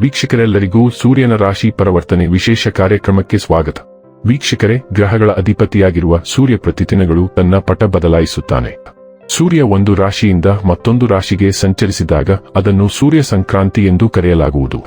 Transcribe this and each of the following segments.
ವೀಕ್ಷಕರೆಲ್ಲರಿಗೂ ಸೂರ್ಯನ ರಾಶಿ ಪರಿವರ್ತನೆ ವಿಶೇಷ ಕಾರ್ಯಕ್ರಮಕ್ಕೆ ಸ್ವಾಗತ. ವೀಕ್ಷಕರೇ, ಗ್ರಹಗಳ ಅಧಿಪತಿಯಾಗಿರುವ ಸೂರ್ಯ ಪ್ರತಿದಿನಗಳು ತನ್ನ ಪಟ ಬದಲಾಯಿಸುತ್ತಾನೆ. ಸೂರ್ಯ ಒಂದು ರಾಶಿಯಿಂದ ಮತ್ತೊಂದು ರಾಶಿಗೆ ಸಂಚರಿಸಿದಾಗ ಅದನ್ನು ಸೂರ್ಯ ಸಂಕ್ರಾಂತಿ ಎಂದು ಕರೆಯಲಾಗುವುದು.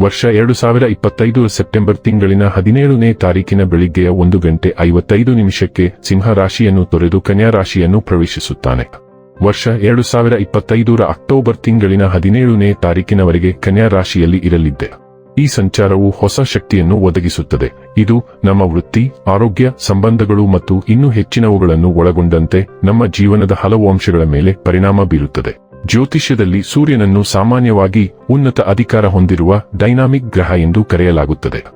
ವರ್ಷ ಎರಡು ಸಾವಿರ ಇಪ್ಪತ್ತೈದು ಸೆಪ್ಟೆಂಬರ್ ತಿಂಗಳಿನ ಹದಿನೇಳನೇ ತಾರೀಕಿನ ಬೆಳಿಗ್ಗೆಯ ಒಂದು ಗಂಟೆ ಐವತ್ತೈದು ನಿಮಿಷಕ್ಕೆ ಸಿಂಹ ರಾಶಿಯನ್ನು ತೊರೆದು ಕನ್ಯಾ ರಾಶಿಯನ್ನು ಪ್ರವೇಶಿಸುತ್ತಾನೆ. ವರ್ಷ ಎರಡು ಸಾವಿರ ಇಪ್ಪತ್ತೈದರ ಅಕ್ಟೋಬರ್ ತಿಂಗಳಿನ ಹದಿನೇಳನೇ ತಾರೀಕಿನವರೆಗೆ ಕನ್ಯಾ ರಾಶಿಯಲ್ಲಿ ಇರಲಿದ್ದೆ. ಈ ಸಂಚಾರವು ಹೊಸ ಶಕ್ತಿಯನ್ನು ಒದಗಿಸುತ್ತದೆ. ಇದು ನಮ್ಮ ವೃತ್ತಿ, ಆರೋಗ್ಯ, ಸಂಬಂಧಗಳು ಮತ್ತು ಇನ್ನೂ ಹೆಚ್ಚಿನವುಗಳನ್ನು ಒಳಗೊಂಡಂತೆ ನಮ್ಮ ಜೀವನದ ಹಲವು ಅಂಶಗಳ ಮೇಲೆ ಪರಿಣಾಮ ಬೀರುತ್ತದೆ. ಜ್ಯೋತಿಷ್ಯದಲ್ಲಿ ಸೂರ್ಯನನ್ನು ಸಾಮಾನ್ಯವಾಗಿ ಉನ್ನತ ಅಧಿಕಾರ ಹೊಂದಿರುವ ಡೈನಾಮಿಕ್ ಗ್ರಹ ಎಂದು ಕರೆಯಲಾಗುತ್ತದೆ.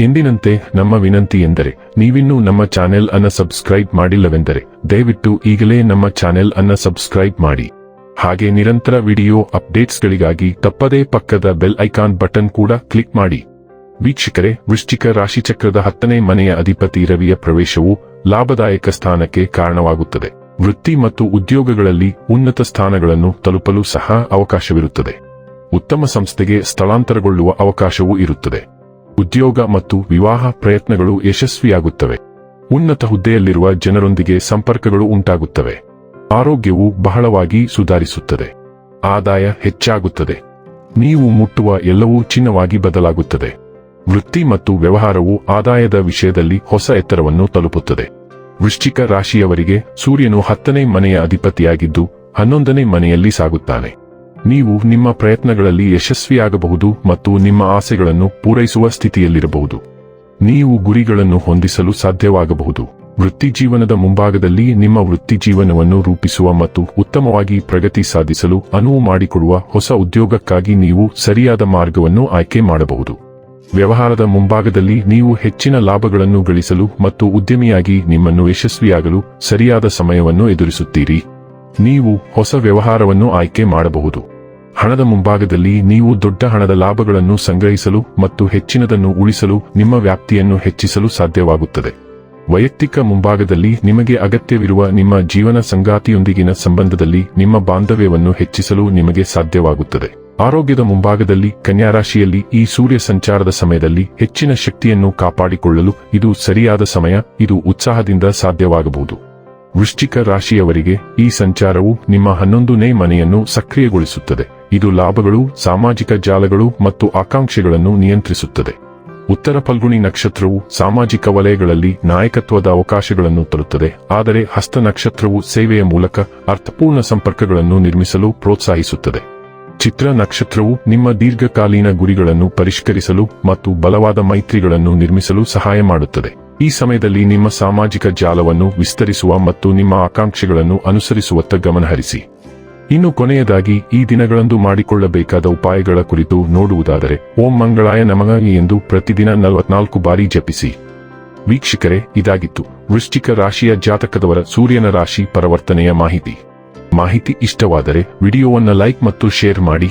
ಎಂದಿನಂತೆ ನಮ್ಮ ವಿನಂತಿ ಎಂದರೆ, ನೀವಿನ್ನೂ ನಮ್ಮ ಚಾನೆಲ್ ಅನ್ನ ಸಬ್ಸ್ಕ್ರೈಬ್ ಮಾಡಿಲ್ಲವೆಂದರೆ, ದಯವಿಟ್ಟು ಈಗಲೇ ನಮ್ಮ ಚಾನೆಲ್ ಅನ್ನ ಸಬ್ಸ್ಕ್ರೈಬ್ ಮಾಡಿ. ಹಾಗೆ ನಿರಂತರ ವಿಡಿಯೋ ಅಪ್ಡೇಟ್ಸ್ಗಳಿಗಾಗಿ ತಪ್ಪದೇ ಪಕ್ಕದ ಬೆಲ್ ಐಕಾನ್ ಬಟನ್ ಕೂಡ ಕ್ಲಿಕ್ ಮಾಡಿ. ವೀಕ್ಷಕರೇ, ವೃಶ್ಚಿಕ ರಾಶಿಚಕ್ರದ ಹತ್ತನೇ ಮನೆಯ ಅಧಿಪತಿ ರವಿಯ ಪ್ರವೇಶವು ಲಾಭದಾಯಕ ಸ್ಥಾನಕ್ಕೆ ಕಾರಣವಾಗುತ್ತದೆ. ವೃತ್ತಿ ಮತ್ತು ಉದ್ಯೋಗಗಳಲ್ಲಿ ಉನ್ನತ ಸ್ಥಾನಗಳನ್ನು ತಲುಪಲು ಸಹ ಅವಕಾಶವಿರುತ್ತದೆ. ಉತ್ತಮ ಸಂಸ್ಥೆಗೆ ಸ್ಥಳಾಂತರಗೊಳ್ಳುವ ಅವಕಾಶವೂ ಇರುತ್ತದೆ. ಉದ್ಯೋಗ ಮತ್ತು ವಿವಾಹ ಪ್ರಯತ್ನಗಳು ಯಶಸ್ವಿಯಾಗುತ್ತವೆ. ಉನ್ನತ ಹುದ್ದೆಯಲ್ಲಿರುವ ಜನರೊಂದಿಗೆ ಸಂಪರ್ಕಗಳು ಉಂಟಾಗುತ್ತವೆ. ಆರೋಗ್ಯವು ಬಹಳವಾಗಿ ಸುಧಾರಿಸುತ್ತದೆ. ಆದಾಯ ಹೆಚ್ಚಾಗುತ್ತದೆ. ನೀವು ಮುಟ್ಟುವ ಎಲ್ಲವೂ ಚಿನ್ನವಾಗಿ ಬದಲಾಗುತ್ತದೆ. ವೃತ್ತಿ ಮತ್ತು ವ್ಯವಹಾರವು ಆದಾಯದ ವಿಷಯದಲ್ಲಿ ಹೊಸ ಎತ್ತರವನ್ನು ತಲುಪುತ್ತದೆ. ವೃಶ್ಚಿಕ ರಾಶಿಯವರಿಗೆ ಸೂರ್ಯನು ಹತ್ತನೇ ಮನೆಯ ಅಧಿಪತಿಯಾಗಿದ್ದು ಹನ್ನೊಂದನೇ ಮನೆಯಲ್ಲಿ ಸಾಗುತ್ತಾನೆ. ನೀವು ನಿಮ್ಮ ಪ್ರಯತ್ನಗಳಲ್ಲಿ ಯಶಸ್ವಿಯಾಗಬಹುದು ಮತ್ತು ನಿಮ್ಮ ಆಸೆಗಳನ್ನು ಪೂರೈಸುವ ಸ್ಥಿತಿಯಲ್ಲಿರಬಹುದು. ನೀವು ಗುರಿಗಳನ್ನು ಹೊಂದಿಸಲು ಸಾಧ್ಯವಾಗಬಹುದು. ವೃತ್ತಿಜೀವನದ ಮುಂಭಾಗದಲ್ಲಿ ನಿಮ್ಮ ವೃತ್ತಿಜೀವನವನ್ನು ರೂಪಿಸುವ ಮತ್ತು ಉತ್ತಮವಾಗಿ ಪ್ರಗತಿ ಸಾಧಿಸಲು ಅನುವು ಮಾಡಿಕೊಡುವ ಹೊಸ ಉದ್ಯೋಗಕ್ಕಾಗಿ ನೀವು ಸರಿಯಾದ ಮಾರ್ಗವನ್ನು ಆಯ್ಕೆ ಮಾಡಬಹುದು. ವ್ಯವಹಾರದ ಮುಂಭಾಗದಲ್ಲಿ ನೀವು ಹೆಚ್ಚಿನ ಲಾಭಗಳನ್ನು ಗಳಿಸಲು ಮತ್ತು ಉದ್ಯಮಿಯಾಗಿ ನಿಮ್ಮನ್ನು ಯಶಸ್ವಿಯಾಗಲು ಸರಿಯಾದ ಸಮಯವನ್ನು ಎದುರಿಸುತ್ತೀರಿ. ನೀವು ಹೊಸ ವ್ಯವಹಾರವನ್ನು ಆಯ್ಕೆ ಮಾಡಬಹುದು. ಹಣದ ಮುಂಭಾಗದಲ್ಲಿ ನೀವು ದೊಡ್ಡ ಹಣದ ಲಾಭಗಳನ್ನು ಸಂಗ್ರಹಿಸಲು ಮತ್ತು ಹೆಚ್ಚಿನದನ್ನು ಉಳಿಸಲು ನಿಮ್ಮ ವ್ಯಾಪ್ತಿಯನ್ನು ಹೆಚ್ಚಿಸಲು ಸಾಧ್ಯವಾಗುತ್ತದೆ. ವೈಯಕ್ತಿಕ ಮುಂಭಾಗದಲ್ಲಿ ನಿಮಗೆ ಅಗತ್ಯವಿರುವ ನಿಮ್ಮ ಜೀವನ ಸಂಗಾತಿಯೊಂದಿಗಿನ ಸಂಬಂಧದಲ್ಲಿ ನಿಮ್ಮ ಬಾಂಧವ್ಯವನ್ನು ಹೆಚ್ಚಿಸಲು ನಿಮಗೆ ಸಾಧ್ಯವಾಗುತ್ತದೆ. ಆರೋಗ್ಯದ ಮುಂಭಾಗದಲ್ಲಿ ಕನ್ಯಾ ರಾಶಿಯಲ್ಲಿ ಈ ಸೂರ್ಯ ಸಂಚಾರದ ಸಮಯದಲ್ಲಿ ಹೆಚ್ಚಿನ ಶಕ್ತಿಯನ್ನು ಕಾಪಾಡಿಕೊಳ್ಳಲು ಇದು ಸರಿಯಾದ ಸಮಯ, ಇದು ಉತ್ಸಾಹದಿಂದ ಸಾಧ್ಯವಾಗಬಹುದು. ವೃಶ್ಚಿಕ ರಾಶಿಯವರಿಗೆ ಈ ಸಂಚಾರವು ನಿಮ್ಮ ಹನ್ನೊಂದನೇ ಮನೆಯನ್ನು ಸಕ್ರಿಯಗೊಳಿಸುತ್ತದೆ. ಇದು ಲಾಭಗಳು, ಸಾಮಾಜಿಕ ಜಾಲಗಳು ಮತ್ತು ಆಕಾಂಕ್ಷೆಗಳನ್ನು ನಿಯಂತ್ರಿಸುತ್ತದೆ. ಉತ್ತರ ಫಲ್ಗುಣಿ ನಕ್ಷತ್ರವು ಸಾಮಾಜಿಕ ವಲಯಗಳಲ್ಲಿ ನಾಯಕತ್ವದ ಅವಕಾಶಗಳನ್ನು ತರುತ್ತದೆ. ಆದರೆ ಹಸ್ತ ನಕ್ಷತ್ರವು ಸೇವೆಯ ಮೂಲಕ ಅರ್ಥಪೂರ್ಣ ಸಂಪರ್ಕಗಳನ್ನು ನಿರ್ಮಿಸಲು ಪ್ರೋತ್ಸಾಹಿಸುತ್ತದೆ. ಚಿತ್ರ ನಕ್ಷತ್ರವು ನಿಮ್ಮ ದೀರ್ಘಕಾಲೀನ ಗುರಿಗಳನ್ನು ಪರಿಷ್ಕರಿಸಲು ಮತ್ತು ಬಲವಾದ ಮೈತ್ರಿಗಳನ್ನು ನಿರ್ಮಿಸಲು ಸಹಾಯ ಮಾಡುತ್ತದೆ. ಈ ಸಮಯದಲ್ಲಿ ನಿಮ್ಮ ಸಾಮಾಜಿಕ ಜಾಲವನ್ನು ವಿಸ್ತರಿಸುವ ಮತ್ತು ನಿಮ್ಮ ಆಕಾಂಕ್ಷೆಗಳನ್ನು ಅನುಸರಿಸುವತ್ತ ಗಮನಹರಿಸಿ. ಇನ್ನು ಕೊನೆಯದಾಗಿ, ಈ ದಿನಗಳಂದು ಮಾಡಿಕೊಳ್ಳಬೇಕಾದ ಉಪಾಯಗಳ ಕುರಿತು ನೋಡುವುದಾದರೆ, ಓಂ ಮಂಗಳಾಯ ನಮಗಾಗಿ ಎಂದು ಪ್ರತಿದಿನ ನಲವತ್ನಾಲ್ಕು ಬಾರಿ ಜಪಿಸಿ. ವೀಕ್ಷಕರೇ, ಇದಾಗಿತ್ತು. ವೃಶ್ಚಿಕ ರಾಶಿಯ ಜಾತಕದವರ ಸೂರ್ಯನ ರಾಶಿ ಪರಿವರ್ತನೆಯ ಮಾಹಿತಿ. ಮಾಹಿತಿ ಇಷ್ಟವಾದರೆ, ವಿಡಿಯೋವನ್ನು ಲೈಕ್ ಮತ್ತು ಶೇರ್ ಮಾಡಿ.